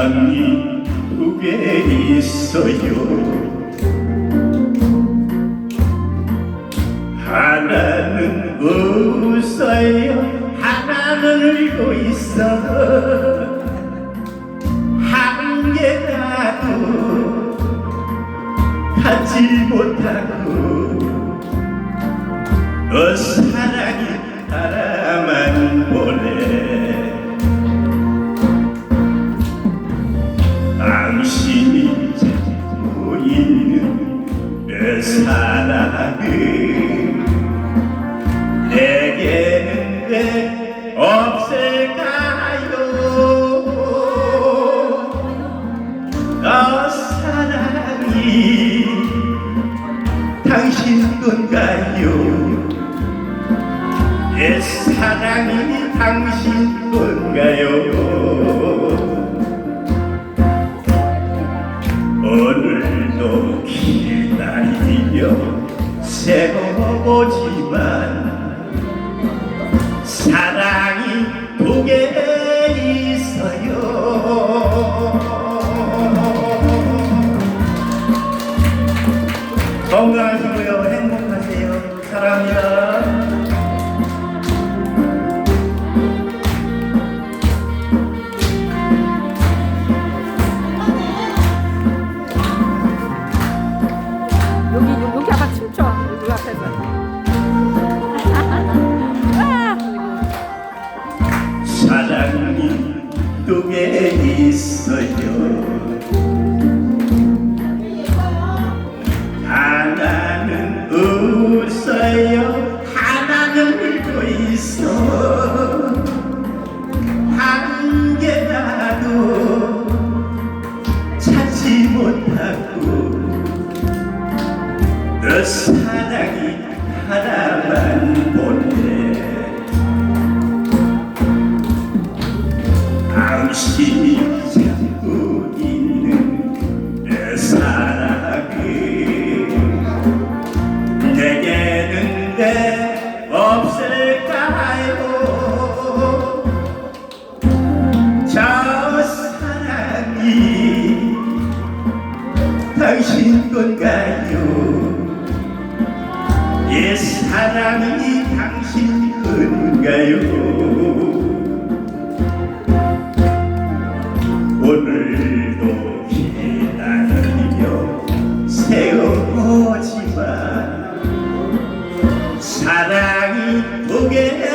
사랑이 두 개 있어요. 하나는 웃어요. 하나는 울고 있어. 한 개라도 갖지 못하고 너 사랑이 바라만 당신이 찾고 있는 내 사랑을 내게는 왜 없을까요? 너 사랑이 당신 건가요? 내 사랑이 당신 건 세워보지만 사랑이 두 개 있어요. 건강하 있어요. 하나는 웃어요. 하나는 울고 있어. 한 개라도 찾지 못하고 너 사랑이 하나만 보내 당신이 찾고 있는 내 사랑을 내게는 왜 없을까요? 저 사랑이 당신 건가요? 이 사랑이 당신 건가요 오늘도 기다리며 세워보지만 사랑이 있어요